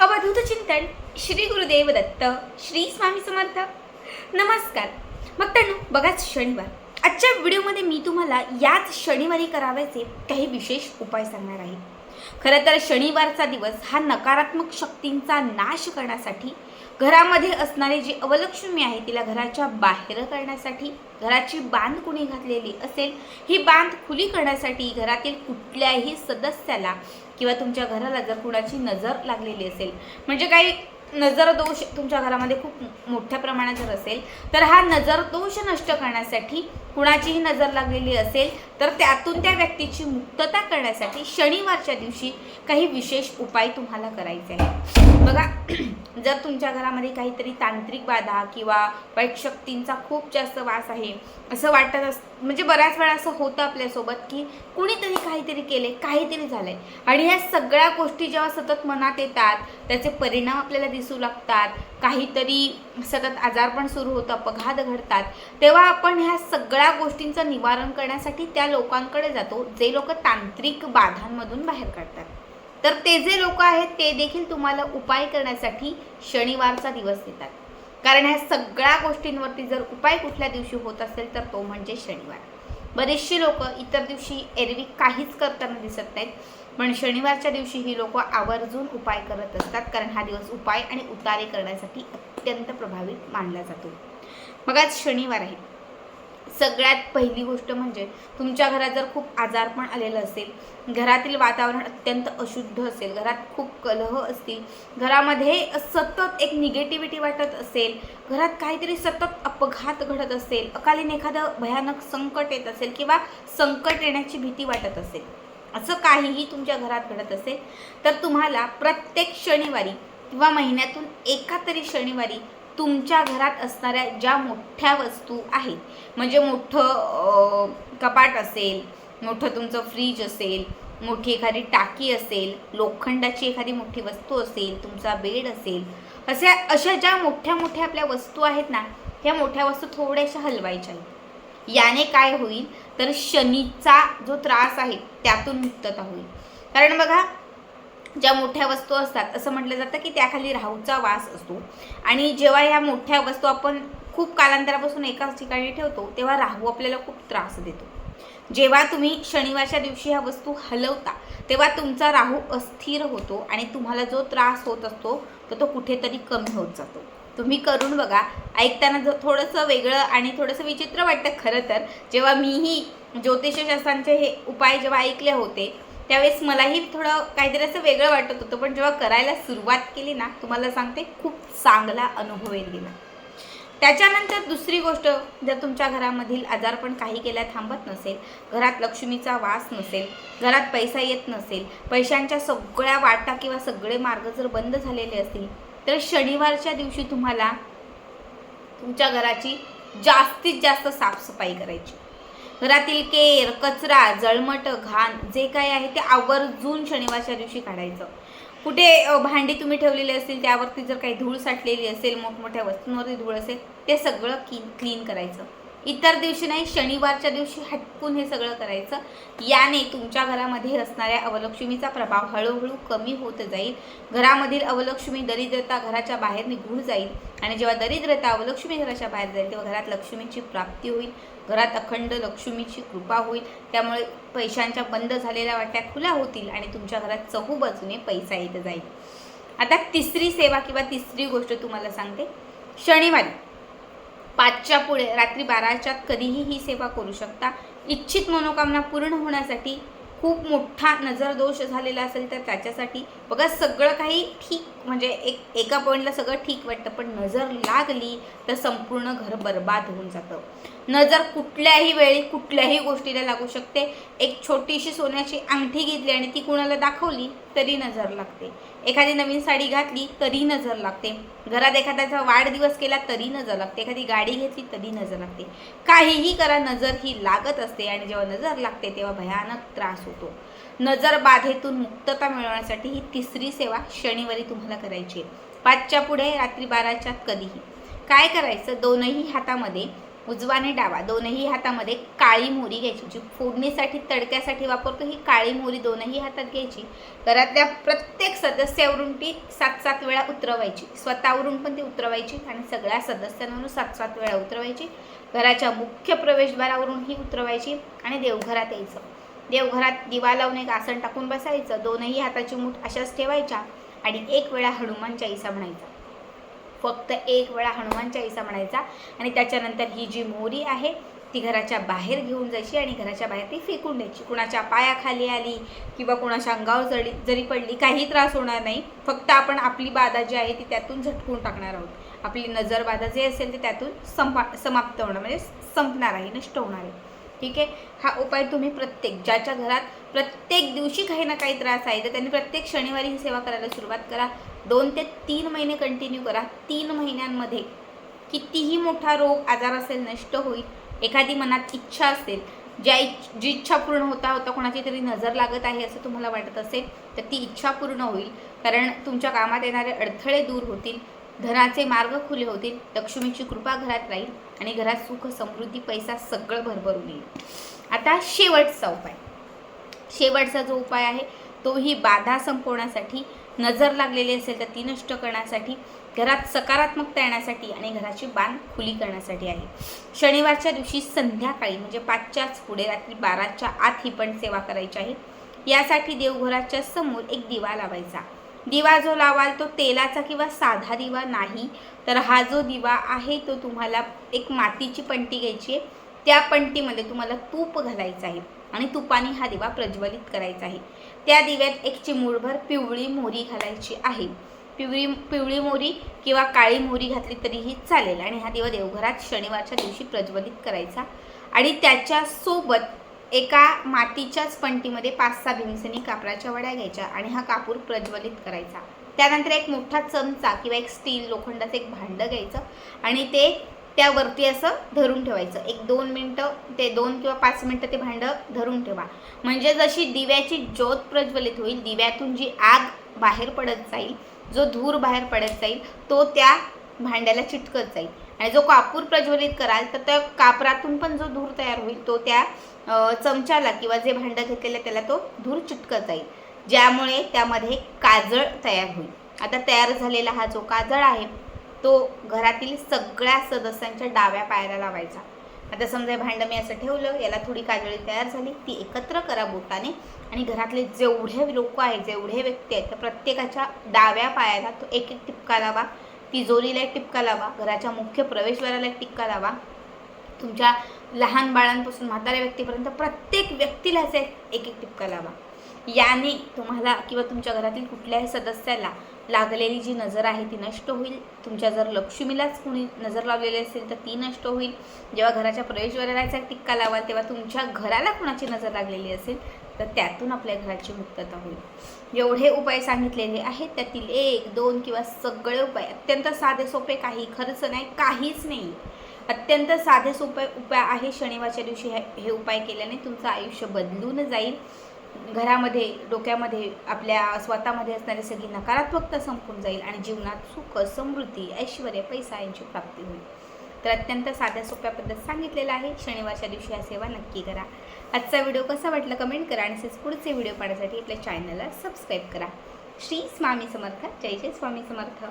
अवधूत चिंतन श्री गुरुदेव दत्त श्री स्वामी समर्थ. नमस्कार. मग तर बघाच शनिवार. आजच्या व्हिडिओमध्ये मी तुम्हाला याच शनिवारी करावायचे काही विशेष उपाय सांगणार आहे. खरं तर शनिवारचा दिवस हा नकारात्मक शक्तींचा नाश करण्यासाठी घरामध्ये असणारी जी अवलक्ष्मी आहे तिला घराच्या बाहेर करण्यासाठी घराची बांध कुणी घातलेली असेल ही बांध खुली करण्यासाठी घरातील कुठल्याही सदस्याला किंवा तुमच्या घराला जर कुणाची नजर लागलेली असेल म्हणजे काही नजर दोष तुमच्या घरामध्ये खूप मोठ्या प्रमाणात जर असेल तर हा नजर दोष नष्ट करण्यासाठी कुणाचीही नजर लागलेली असेल तर त्यातून त्या व्यक्तीची मुक्तता करण्यासाठी शनिवारच्या दिवशी काही विशेष उपाय तुम्हाला करायचे आहेत. बघा जर तुमच्या घरामध्ये काहीतरी तांत्रिक बाधा किंवा वाईट शक्तींचा खूप जास्त वास आहे असं वाटत अस म्हणजे बऱ्याच वेळा असं होतं आपल्यासोबत की कुणीतरी काहीतरी केले काहीतरी झालंय. आणि ह्या सगळ्या गोष्टी जेव्हा सतत मनात येतात त्याचे परिणाम आपल्याला दिसू लागतात. काहीतरी सतत आजारपण सुरू होतं अपघात घडतात. तेव्हा आपण ह्या सगळ्या गोष्टींचं निवारण करण्यासाठी त्या लोकांकडे जातो जे लोक तांत्रिक बाधांमधून बाहेर काढतात. तर ते जे लोक आहेत ते देखील तुम्हाला उपाय करण्यासाठी शनिवारचा दिवस देतात. कारण ह्या सगळ्या गोष्टींवरती जर उपाय कुठल्या दिवशी होत असेल तर तो म्हणजे शनिवार. बरेचशी लोक इतर दिवशी एरवी काहीच करताना दिसत नाहीत पण शनिवारच्या दिवशी ही लोक आवर्जून उपाय करत असतात कारण हा दिवस उपाय आणि उतारे करण्यासाठी अत्यंत प्रभावित मानला जातो. मग आज शनिवार आहे. सगळ्यात पहिली गोष्ट म्हणजे तुमच्या घरात जर खूप आजारपण आलेलं असेल घरातील वातावरण अत्यंत अशुद्ध असेल घरात खूप कलह असतील घरामध्ये सतत एक निगेटिव्हिटी वाटत असेल घरात काहीतरी सतत अपघात घडत असेल अकालीन एखादं भयानक संकट येत असेल किंवा संकट येण्याची भीती वाटत असेल असं काहीही तुमच्या घरात घडत असेल तर तुम्हाला प्रत्येक शनिवारी किंवा महिन्यातून एका तरी शनिवारी तुमच्या घरात असणाऱ्या ज्या मोठ्या वस्तू आहेत म्हणजे मोठं कपाट असेल मोठं तुमचं फ्रीज असेल मोठी एखादी टाकी असेल लोखंडाची एखादी मोठी वस्तू असेल तुमचा बेड असेल अशा अशा ज्या मोठ्या मोठ्या आपल्या वस्तू आहेत ना ह्या मोठ्या वस्तू थोड्याशा हलवायच्या आहेत. याने काय होईल? तर शनीचा जो त्रास आहे त्यातून मुक्तता होईल. कारण बघा ज्या मोठ्या वस्तू असतात असं म्हटलं जातं की त्याखाली राहूचा वास असतो. आणि जेव्हा ह्या मोठ्या वस्तू आपण खूप कालांतरापासून एकाच ठिकाणी ठेवतो तेव्हा राहू आपल्याला खूप त्रास देतो. जेव्हा तुम्ही शनिवारच्या दिवशी ह्या वस्तू हलवता तेव्हा तुमचा राहू अस्थिर होतो आणि तुम्हाला जो त्रास होत असतो तर तो कुठेतरी कमी होत जातो. तुम्ही करून बघा ऐकताना जो थोडंसं वेगळं आणि थोडंसं विचित्र वाटतं खरं तर. जेव्हा मीही ज्योतिषशास्त्रांचे हे उपाय जेव्हा ऐकले होते त्यावेळेस मलाही थोडं काहीतरी असं वेगळं वाटत होतं पण जेव्हा करायला सुरुवात केली ना तुम्हाला सांगते खूप चांगला अनुभव येईल गेला. त्याच्यानंतर दुसरी गोष्ट जर तुमच्या घरामधील आजारपण काही केल्या थांबत नसेल घरात लक्ष्मीचा वास नसेल घरात पैसा येत नसेल पैशांच्या सगळ्या वाटा किंवा सगळे मार्ग जर बंद झालेले असतील तर शनिवारच्या दिवशी तुम्हाला तुमच्या घराची जास्तीत जास्त साफसफाई करायची. घरातील केर कचरा जळमट घाण जे काय आहे ते आवर्जून शनिवारच्या दिवशी काढायचं. कुठे भांडी तुम्ही ठेवलेली असतील त्यावरती जर काही धूळ साठलेली असेल मोठमोठ्या वस्तूंवरती धूळ असेल ते सगळं की क्लीन करायचं. इतर दिवशी नाही शनिवारच्या दिवशी हटकून हे सगळं करायचं. याने तुमच्या घरामध्ये असणाऱ्या अवलक्ष्मीचा प्रभाव हळूहळू कमी होत जाईल. घरामधील अवलक्ष्मी दरिद्रता घराच्या बाहेर निघून जाईल आणि जेव्हा दरिद्रता अवलक्ष्मी घराच्या बाहेर जाईल तेव्हा घरात लक्ष्मीची प्राप्ती होईल. घरात अखंड लक्ष्मीची कृपा होईल. त्यामुळे पैशांच्या बंद झालेल्या वाट्या खुल्या होतील आणि तुमच्या घरात चहू बाजूने पैसा येत जाईल. आता तिसरी सेवा किंवा तिसरी गोष्ट तुम्हाला सांगते. शनिवारी. पाचच्या पुढे रात्री बाराच्या कधीही ही सेवा करू शकता. इच्छित मनोकामना पूर्ण होण्यासाठी खूप मोठा नजर दोष झालेला असेल तर त्याच्यासाठी बघा सगळं काही ठीक म्हणजे एक एका पॉईंटला सगळं ठीक वाटतं पण नजर लागली तर संपूर्ण घर बर्बाद होऊन जातं. नजर कुठल्याही वेळी कुठल्याही गोष्टीला लागू शकते. एक छोटीशी सोन्याची अंगठी घेतली आणि ती कुणाला दाखवली तरी नजर लागते. एखादी नवीन साडी घातली तरी नजर लागते. घरात एखाद्याचा वाढदिवस केला तरी नजर लागते. एखादी गाडी घेतली तरी नजर लागते. काहीही करा नजर ही लागत असते आणि जेव्हा नजर लागते तेव्हा भयानक त्रास होतो. नजर बाधेतून मुक्तता मिळवण्यासाठी ही तिसरी सेवा शनिवारी तुम्हाला करायची पाचच्या पुढे रात्री बाराच्या कधीही. काय करायचं? दोनही हातामध्ये उजवाने डावा. दोनही हातामध्ये काळी मोरी घ्यायची जी फोडणीसाठी तडक्यासाठी वापरतो. ही काळी मोरी दोनही हातात घ्यायची. घरातल्या प्रत्येक सदस्यावरून ती सात सात वेळा उतरवायची. स्वतःवरून पण ती उतरवायची आणि सगळ्या सदस्यांवरून सात सात वेळा उतरवायची. घराच्या मुख्य प्रवेशद्वारावरून ही उतरवायची आणि देवघरात यायचं. देवघरात दिवा लावून एक आसन टाकून बसायचं. दोनही हाताची मूठ अशाच ठेवायच्या. आणि एक वेळा हनुमान चाळीसा म्हणायचा. फक्त एक वेळा हनुमान चाळीसा म्हणायचा. आणि त्याच्यानंतर ही जी मोरी आहे ती घराच्या बाहेर घेऊन जायची आणि घराच्या बाहेर ती फेकून द्यायची. कुणाच्या पायाखाली आली किंवा कुणाच्या अंगावर जरी जरी पडली काही त्रास होणार नाही. फक्त आपण आपली बाधा जी आहे ती त्यातून झटकून टाकणार आहोत. आपली नजर बाधा जे असेल ते त्यातून संपा समाप्त होणार म्हणजे संपणार आहे नष्ट होणार आहे. ठीक आहे? हा उपाय तुम्ही प्रत्येक ज्याच्या घरात प्रत्येक दिवशी काही ना काही त्रास आहे तर त्यांनी प्रत्येक शनिवारी ही सेवा करायला सुरुवात करा. दोन ते तीन महिने कंटिन्यू करा. तीन महिन्यांमध्ये कितीही मोठा रोग आजार असेल नष्ट होईल एखादी मनात इच्छा असेल ज्या इच्छ जी इच्छा पूर्ण होता होता कोणाची तरी नजर लागत आहे असं तुम्हाला वाटत असेल तर ती इच्छा पूर्ण होईल. कारण तुमच्या कामात येणारे अडथळे दूर होतील. धनाचे मार्ग खुले होतील लक्ष्मीची कृपा घरात राहील आणि घरात सुख समृद्धी पैसा सगळं भरभरून येईल. आता शेवटचा उपाय. शेवटचा जो उपाय आहे तोही बाधा संपवण्यासाठी नजर लागलेली असेल तर ती नष्ट करण्यासाठी घरात सकारात्मकता येण्यासाठी आणि घराची बाण खुली करण्यासाठी आहे. शनिवारच्या दिवशी संध्याकाळी म्हणजे पाचच्याच पुढे रात्री बाराच्या आत ही पण सेवा करायची आहे. यासाठी देवघराच्या समोर एक दिवा लावायचा. दिवा जो लावाल तो तेलाचा किंवा साधा दिवा नाही. तर हा जो दिवा आहे तो तुम्हाला एक मातीची पंटी घ्यायची आहे. त्या पंटीमध्ये तुम्हाला तूप घालायचं आहे आणि तुपाने हा दिवा प्रज्वलित करायचा आहे. त्या दिव्यात एक चिमूळभर पिवळी मोरी घालायची आहे. पिवळी पिवळी मोहरी किंवा काळी मोहरी घातली तरीही चालेल आणि हा दिवा देवघरात शनिवारच्या दिवशी प्रज्वलित करायचा. आणि त्याच्यासोबत एका मातीच्याच पंटीमध्ये पाच सहा भिमसेनी कापराच्या वड्या घ्यायच्या आणि हा कापूर प्रज्वलित करायचा. त्यानंतर एक मोठा चमचा किंवा एक स्टील लोखंडाचं एक भांडं घ्यायचं आणि ते त्यावरती असं धरून ठेवायचं. एक दोन मिनटं ते दोन किंवा पाच मिनटं ते भांडं धरून ठेवा. म्हणजे जशी दिव्याची ज्योत प्रज्वलित होईल दिव्यातून जी आग बाहेर पडत जाईल जो धूर बाहेर पडत जाईल तो त्या भांड्याला चिटकत जाईल. आणि जो कापूर प्रज्वलित कराल तर त्या कापरातून पण जो धूर तयार होईल तो त्या चमच्याला किंवा जे भांडं घेतलेलं आहे त्याला तो धूर चिटकत जाईल ज्यामुळे त्यामध्ये काजळ तयार होईल. आता तयार झालेला हा जो काजळ आहे तो घरातील सगळ्या सदस्यांच्या डाव्या पायाला लावायचा. आता समजा हे भांडं मी असं ठेवलं याला थोडी काजळी तयार झाली ती एकत्र करा बोटाने. आणि घरातले जेवढे लोक आहेत जेवढे व्यक्ती आहेत तर प्रत्येकाच्या डाव्या पायाला तो एक एक टिपका लावा. तिजोरीला एक टिपका लावा घराच्या मुख्य प्रवेशद्वाराला एक टिपका लावा. तुमच्या लहान बाळांपासून म्हाताऱ्या व्यक्तीपर्यंत प्रत्येक व्यक्तीला असे एक एक टिपका लावा. याने तुम्हाला किंवा तुमच्या घरातील कुठल्याही सदस्याला लागलेली जी नजर आहे ती नष्ट होईल. तुमच्या जर लक्ष्मीलाच कुणी नजर लावलेली असेल तर ती नष्ट होईल. जेव्हा घराच्या प्रवेशद्वाराचा टिक्का लावाल तेव्हा तुमच्या घराला कुणाची नजर लागलेली असेल तर त्यातून आपल्या घराची मुक्तता होईल. एवढे उपाय सांगितलेले आहेत. त्यातील एक दोन किंवा सगळे उपाय अत्यंत साधे सोपे काही खर्च नाही काहीच नाही. अत्यंत साधे सोपे उपाय आहे. शनिवारच्या दिवशी हे हे उपाय केल्याने तुमचं आयुष्य बदलून जाईल. घरामध्ये डोक्यामध्ये आपल्या स्वतःमध्ये असणारी सगळी नकारात्मकता संपून जाईल आणि जीवनात सुख समृद्धी ऐश्वर पैसा यांची प्राप्ती होईल. तर अत्यंत साध्या सोप्या पद्धत सांगितलेलं आहे. शनिवारच्या दिवशी या सेवा नक्की करा. आजचा व्हिडिओ कसा वाटला कमेंट करा आणि पुढचे व्हिडिओ पाहण्यासाठी आपल्या चॅनलला सबस्क्राईब करा. श्री स्वामी समर्थ. जय जय स्वामी समर्थ.